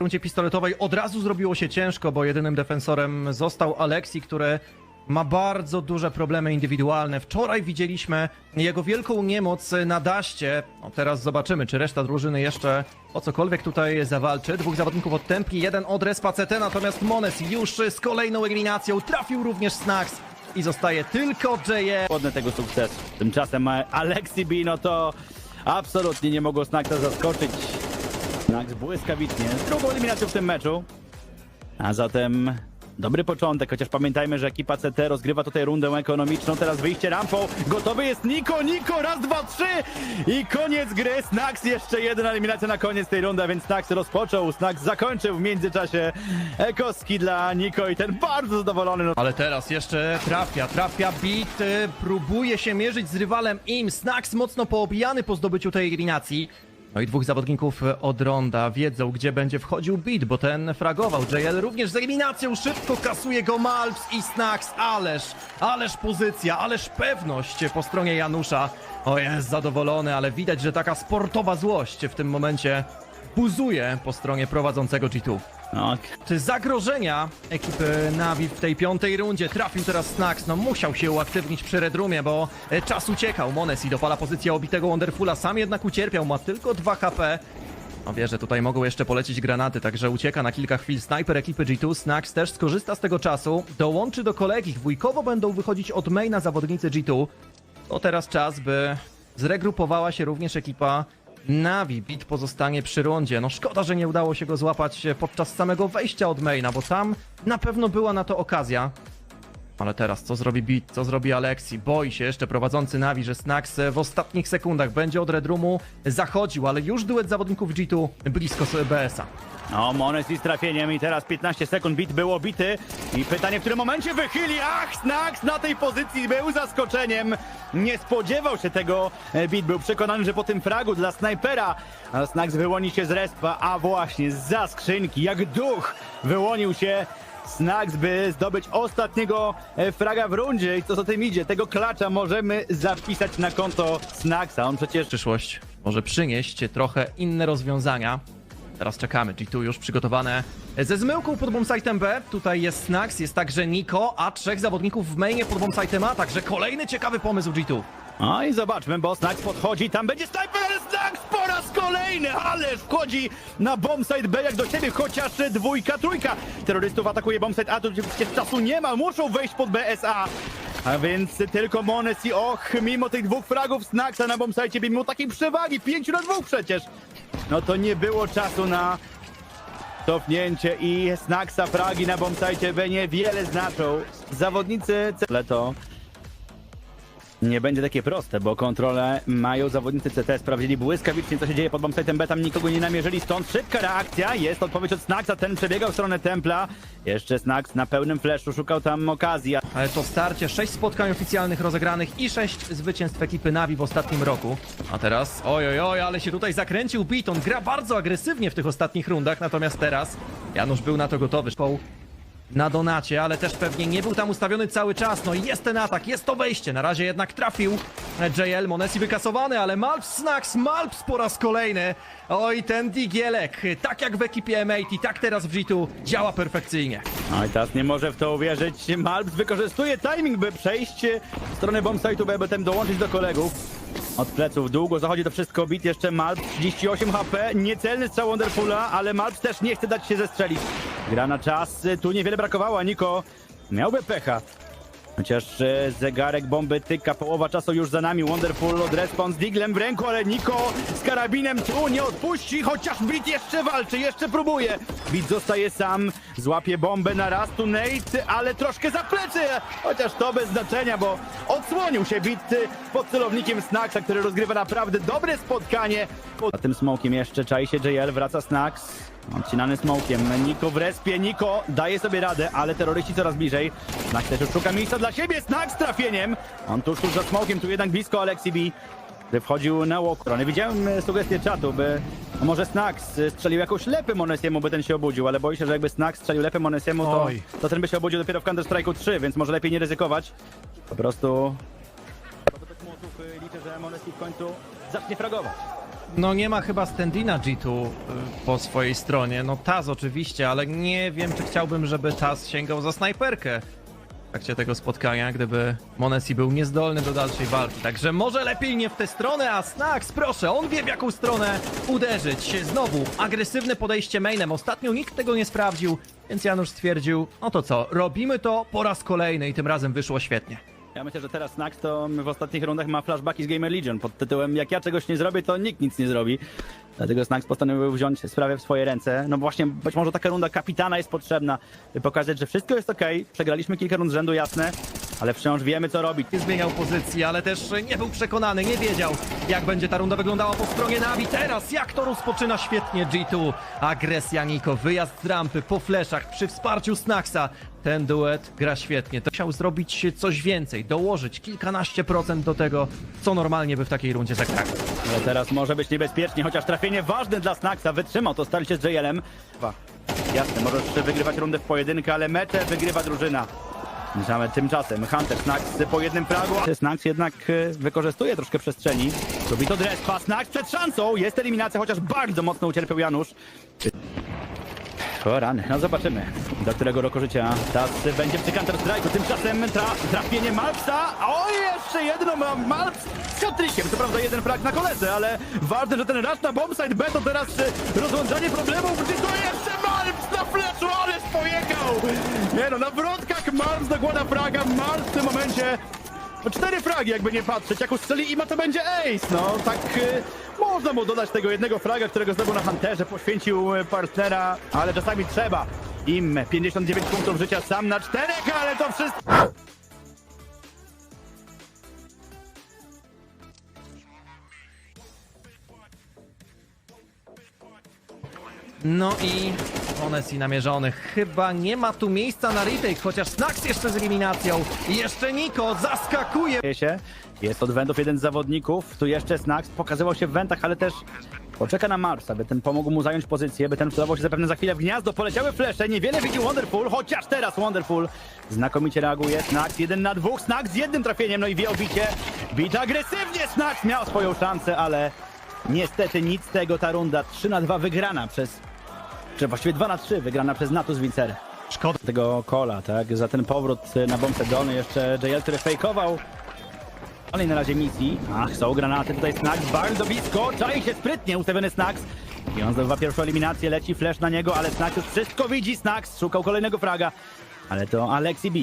Rundzie pistoletowej od razu zrobiło się ciężko, bo jedynym defensorem został Alexi, który ma bardzo duże problemy indywidualne. Wczoraj widzieliśmy jego wielką niemoc na daście. No teraz zobaczymy, czy reszta drużyny jeszcze o cokolwiek tutaj zawalczy. Dwóch zawodników od Templi, jeden od Respa CT, natomiast Mones już z kolejną eliminacją trafił również Snax i zostaje tylko JE. Godne tego sukcesu. Tymczasem e, Alexi B, no to absolutnie nie mogło Snaxa zaskoczyć. Snax błyskawicznie z drugą eliminacją w tym meczu. A zatem dobry początek, chociaż pamiętajmy, że ekipa CT rozgrywa tutaj rundę ekonomiczną. Teraz wyjście rampą. Gotowy jest Niko, Niko, raz, dwa, trzy i koniec gry. Snax jeszcze jedna eliminacja na koniec tej rundy, więc Snax rozpoczął, Snax zakończył w międzyczasie ekoski dla Niko i ten bardzo zadowolony. No, Ale teraz jeszcze trafia, trafia Beat, y, próbuje się mierzyć z rywalem im. Snax mocno poobijany po zdobyciu tej eliminacji. No i dwóch zawodników od Ronda wiedzą, gdzie będzie wchodził Beat, bo ten fragował. JL również z eliminacją szybko kasuje go Malps i Snax. Ależ, ależ pozycja, ależ pewność po stronie Janusza. O jest zadowolony, ale widać, że taka sportowa złość w tym momencie buzuje po stronie prowadzącego G2. no, Czy zagrożenia ekipy Navi w tej piątej rundzie trafił teraz Snax? No musiał się uaktywnić przy Red Roomie, bo e, czas uciekał. Monesi dopala pozycję obitego Wonderfula, sam jednak ucierpiał, ma tylko 2 HP. No wie, że tutaj mogą jeszcze polecieć granaty, także ucieka na kilka chwil snajper ekipy G2. Snax też skorzysta z tego czasu, dołączy do kolegi. Dwójkowo będą wychodzić od maina zawodnicy G2. To teraz czas, by zregrupowała się również ekipa Navi. Bit pozostanie przy rondzie. No szkoda, że nie udało się go złapać e, podczas samego wejścia od maina, bo tam na pewno była na to okazja. Ale teraz co zrobi Bit, co zrobi Alexi? Boi się jeszcze prowadzący Navi, że Snax e, w ostatnich sekundach będzie od Red Roomu zachodził, ale już duet zawodników G2 blisko BS-a. No, Mones z trafieniem i teraz 15 sekund bit był obity i pytanie w którym momencie wychyli, ach, Snax na tej pozycji był zaskoczeniem, nie spodziewał się tego e, bit, był przekonany, że po tym fragu dla snajpera Snax wyłoni się z respa, a właśnie za skrzynki, jak duch wyłonił się Snax, by zdobyć ostatniego e, fraga w rundzie i co za tym idzie, tego klacza możemy zapisać na konto Snaxa, on przecież Przyszłość może przynieść trochę inne rozwiązania. Teraz czekamy. G2 już przygotowane ze zmyłką pod bombsite'em B. Tutaj jest Snax, jest także Niko, a trzech zawodników w mainie pod bombsite'em A. Także kolejny ciekawy pomysł G2. No i zobaczmy, bo Snax podchodzi, tam będzie ale Snax po raz kolejny, ależ wchodzi na bombsite B jak do siebie, chociaż dwójka, trójka. Terrorystów atakuje bombsite A, tu przecież czasu nie ma, muszą wejść pod BSA. A. Więc tylko Mones i och, mimo tych dwóch fragów Snaxa na bombsite, mimo takiej przewagi, 5 na 2 przecież, no to nie było czasu na cofnięcie i Snaxa fragi na bombsite B niewiele znaczą. Zawodnicy Leto nie będzie takie proste, bo kontrolę mają zawodnicy CT. Sprawdzili błyskawicznie, co się dzieje pod bombsite'em B. Tam nikogo nie namierzyli, stąd szybka reakcja. Jest odpowiedź od Snaxa, ten przebiegał w stronę Templa. Jeszcze Snax na pełnym flashu szukał tam okazji. Ale to starcie, 6 spotkań oficjalnych rozegranych i 6 zwycięstw ekipy Navi w ostatnim roku. A teraz, oj, oj, oj, ale się tutaj zakręcił Beaton. Gra bardzo agresywnie w tych ostatnich rundach, natomiast teraz Janusz był na to gotowy. Na donacie, ale też pewnie nie był tam ustawiony cały czas. No i jest ten atak, jest to wejście. Na razie jednak trafił JL, Monesi wykasowany, ale Malps Snax, Malps po raz kolejny. Oj, ten Digielek, tak jak w ekipie M80, tak teraz w G2, działa perfekcyjnie. No i teraz nie może w to uwierzyć. Malps wykorzystuje timing, by przejść w stronę bombsite'u B, by ten dołączyć do kolegów. Od pleców długo zachodzi to wszystko bit, jeszcze Malps 38 HP, niecelny strzał Wonderfula, ale Malps też nie chce dać się zestrzelić. Gra na czas, tu niewiele brakowało, Niko miałby pecha. Chociaż e, zegarek bomby tyka, połowa czasu już za nami. Wonderful od respawn z diglem w ręku, ale Niko z karabinem tu nie odpuści, chociaż Bit jeszcze walczy, jeszcze próbuje. Bit zostaje sam, złapie bombę na raz tu Nate, ale troszkę za plecy, chociaż to bez znaczenia, bo odsłonił się Bit pod celownikiem Snaxa, który rozgrywa naprawdę dobre spotkanie. Za tym smokiem jeszcze czai się JL, wraca Snax. Odcinany smokiem. Niko w respie. Niko daje sobie radę, ale terroryści coraz bliżej. Snax też już szuka miejsca dla siebie. Snax z trafieniem. On tuż, tuż za smokiem, tu jednak blisko Alexi B. Gdy wchodził na walk. Nie widziałem e, sugestię czatu, by no może Snax e, strzelił jakąś lepę Monesiemu, by ten się obudził, ale boję się, że jakby Snax strzelił lepę Monesiemu, to, to ten by się obudził dopiero w Counter-Strike'u 3, więc może lepiej nie ryzykować. Po prostu... Liczę, że Monesi w końcu zacznie fragować. No nie ma chyba Standina G2 y, po swojej stronie. No Taz oczywiście, ale nie wiem, czy chciałbym, żeby Taz sięgał za snajperkę w trakcie tego spotkania, gdyby Monesi był niezdolny do dalszej walki. Także może lepiej nie w tę stronę, a Snax, proszę, on wie w jaką stronę uderzyć. Znowu agresywne podejście mainem. Ostatnio nikt tego nie sprawdził, więc Janusz stwierdził, no to co, robimy to po raz kolejny i tym razem wyszło świetnie. Ja myślę, że teraz Snax to w ostatnich rundach ma flashbacki z Gamer Legion pod tytułem Jak ja czegoś nie zrobię, to nikt nic nie zrobi. Dlatego Snax postanowił wziąć sprawę w swoje ręce. No właśnie, być może taka runda kapitana jest potrzebna, by pokazać, że wszystko jest okej. Przegraliśmy kilka rund z rzędu, jasne, ale wciąż wiemy, co robić. Zmieniał pozycji, ale też nie był przekonany, nie wiedział, jak będzie ta runda wyglądała po stronie Navi. Teraz, jak to rozpoczyna świetnie G2. Agresja Niko, wyjazd z rampy po fleszach przy wsparciu Snaxa. Ten duet gra świetnie. To chciał zrobić coś więcej, dołożyć kilkanaście procent do tego, co normalnie by w takiej rundzie zagrał. Ale teraz może być niebezpiecznie, chociaż trafienie ważne dla Snaxa. Wytrzymał to starcie z JL-em. Jasne, możesz wygrywać rundę w pojedynkę, ale meczę wygrywa drużyna. Tymczasem- Tymczasem Hunter Snax po jednym fragu. Snax jednak e, wykorzystuje troszkę przestrzeni. Robi to Drespa. Snax przed szansą. Jest eliminacja, chociaż bardzo mocno ucierpiał Janusz. O rany, no zobaczymy, do którego roku życia Taz będzie przy Counter Strike'u. Tymczasem tra trafienie Malpsa. O, jeszcze jedno ma Malps z hatrykiem. Co prawda jeden frag na koledze, ale ważne, że ten rush na bombsite B to teraz e, rozwiązanie problemów. Gdzie to jeszcze Malps na flashu, ależ pojechał! Nie no, na wrotkach Malps dokłada fraga. Malps w tym momencie no cztery fragi, jakby nie patrzeć. Jak ustrzeli ima, to będzie ace. No, tak y, można mu dodać tego jednego fraga, którego zdobył na Hunterze, poświęcił y, partnera, ale czasami trzeba. Im 59 punktów życia sam na czterech, ale to wszystko... No i Onesi namierzony. Chyba nie ma tu miejsca na retake, chociaż Snax jeszcze z eliminacją. I jeszcze Niko zaskakuje. Się. Jest od wentów jeden z zawodników. Tu jeszcze Snax pokazywał się w wentach, ale też poczeka na Marsa, by ten pomógł mu zająć pozycję, by ten wcelował się zapewne za chwilę w gniazdo. Poleciały flesze, niewiele widzi Wonderful, chociaż teraz Wonderful znakomicie reaguje. Snax jeden na dwóch, Snax z jednym trafieniem, no i wie o bicie. Agresywnie, Snax miał swoją szansę, ale niestety nic z tego ta runda. 3 na 2 wygrana przez, czy właściwie 2 na 3 wygrana przez Natus Wincer Szkoda. tego kola, tak? Za ten powrót na bombę Dony jeszcze JL, który fejkował. Ale na razie misji. Ach, są granaty, tutaj Snax bardzo blisko, czai się sprytnie ustawiony Snax. I on zdobywa pierwszą eliminację, leci flash na niego, ale Snax już wszystko widzi, Snax szukał kolejnego fraga. Ale to Alexi B.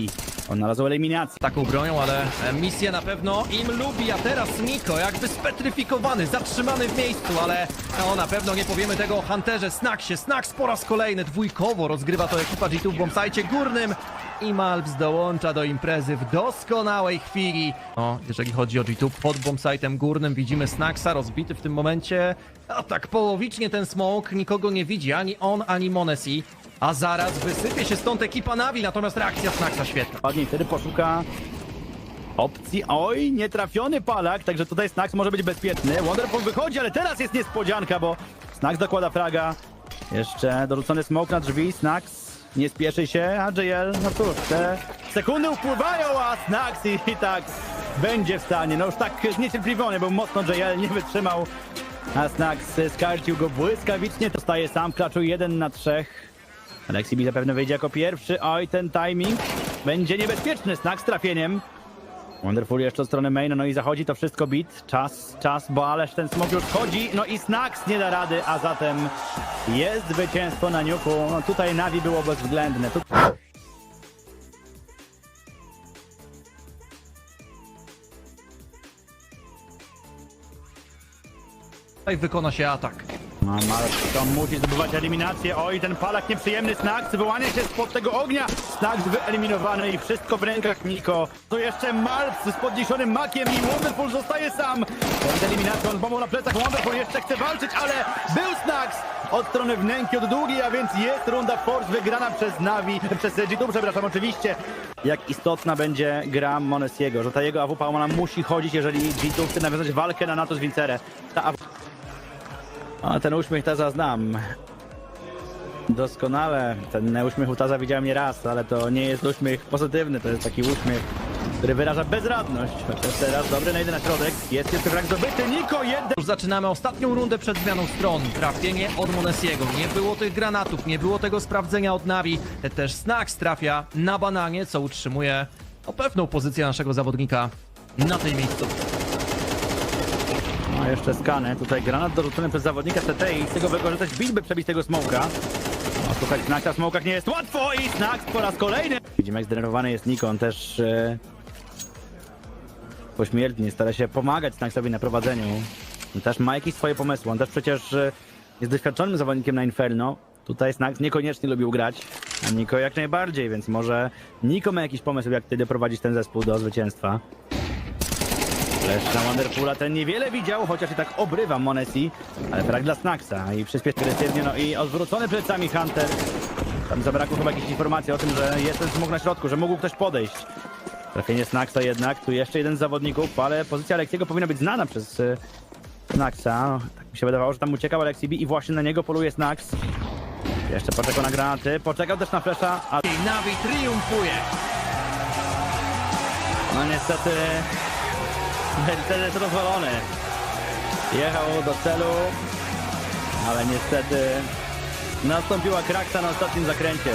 On znalazł eliminację. Taką bronią, ale e, misję na pewno im lubi, a teraz Niko jakby spetryfikowany, zatrzymany w miejscu, ale no, na pewno nie powiemy tego o Hunterze. Snaxie, Snax po raz kolejny dwójkowo rozgrywa to ekipa G2 w bombsite górnym i Malps dołącza do imprezy w doskonałej chwili. No, jeżeli chodzi o G2 pod bombsite'em górnym widzimy Snaxa rozbity w tym momencie, a tak połowicznie ten smoke, nikogo nie widzi, ani on, ani Monesi. A zaraz wysypie się stąd ekipa Navi, natomiast reakcja Snaxa świetna. Ładnie wtedy poszuka opcji. Oj, nietrafiony palak, także tutaj Snax może być bezpieczny. Wonderful wychodzi, ale teraz jest niespodzianka, bo Snax dokłada fraga. Jeszcze dorzucony smoke na drzwi, Snax nie spieszy się, a JL, no cóż, te sekundy upływają, a Snax i, i tak będzie w stanie. No już tak zniecierpliwiony był mocno JL, nie wytrzymał. A Snax skarcił go błyskawicznie, to staje sam w klaczu 1 na 3. Alexi B zapewne wyjdzie jako pierwszy. Oj, ten timing będzie niebezpieczny. Snack z trafieniem. Wonderful jeszcze od strony main, no i zachodzi to wszystko bit. Czas, czas, bo ależ ten smok już chodzi. No i Snacks nie da rady, a zatem jest zwycięstwo na niuku. No tutaj Navi było bezwzględne. Tu... Tutaj wykona się atak. No, Mark to musi zdobywać eliminację. Oj, ten palak nieprzyjemny Snacks wyłania się spod tego ognia. Snacks wyeliminowany i wszystko w rękach Niko. Tu jeszcze Marks z podniesionym makiem i Wonderful zostaje sam. Przed eliminacją z bombą na plecach Wonderful jeszcze chce walczyć, ale był Snacks od strony wnęki od długiej, a więc jest runda Force wygrana przez Navi, przez G2, przepraszam oczywiście. Jak istotna będzie gra Monesiego, że ta jego AWP ona musi chodzić, jeżeli G2 chce nawiązać walkę na NATO z Wincerę. Ta AWP a ten uśmiech Taza znam. Doskonale. Ten uśmiech u Taza widziałem nie raz, ale to nie jest uśmiech pozytywny, to jest taki uśmiech który wyraża bezradność. Chociaż teraz dobry najdę na środek. Jest jeszcze brak zdobyty. Niko jeden. Już zaczynamy ostatnią rundę przed zmianą stron. Trafienie od Monesiego. Nie było tych granatów, nie było tego sprawdzenia od Navi. Też Snax trafia na bananie, co utrzymuje no, pewną pozycję naszego zawodnika na tej miejscu. No jeszcze skany. Tutaj granat dorzucony przez zawodnika CT i z tego wykorzystać bit, by przebić tego smoka. No słuchaj, Snack na smokach nie jest łatwo i Snack po raz kolejny. Widzimy jak zdenerwowany jest Nikon też e, pośmiertnie stara się pomagać Snacksowi na prowadzeniu. On też ma jakieś swoje pomysły. On też przecież e, jest doświadczonym zawodnikiem na Inferno. Tutaj Snack niekoniecznie lubił grać, a Niko jak najbardziej, więc może Niko ma jakiś pomysł, jak wtedy prowadzić ten zespół do zwycięstwa. Leszcza Wonderpoola ten niewiele widział, chociaż i tak obrywa Monesi, ale brak dla Snacksa i przyspiesz agresywnie, no i odwrócony plecami Hunter. Tam zabrakło chyba jakiejś informacji o tym, że jest ten smog na środku, że mógł ktoś podejść. Trafienie Snacksa jednak, tu jeszcze jeden z zawodników, ale pozycja Aleksiego powinna być znana przez y, Snacksa. Tak mi się wydawało, że tam uciekał Alexi B i właśnie na niego poluje Snacks. Jeszcze poczekał na granaty, poczekał też na flesza, a I Navi triumfuje. No niestety Mercedes rozwalony. Jechał do celu, ale niestety nastąpiła kraksa na ostatnim zakręcie.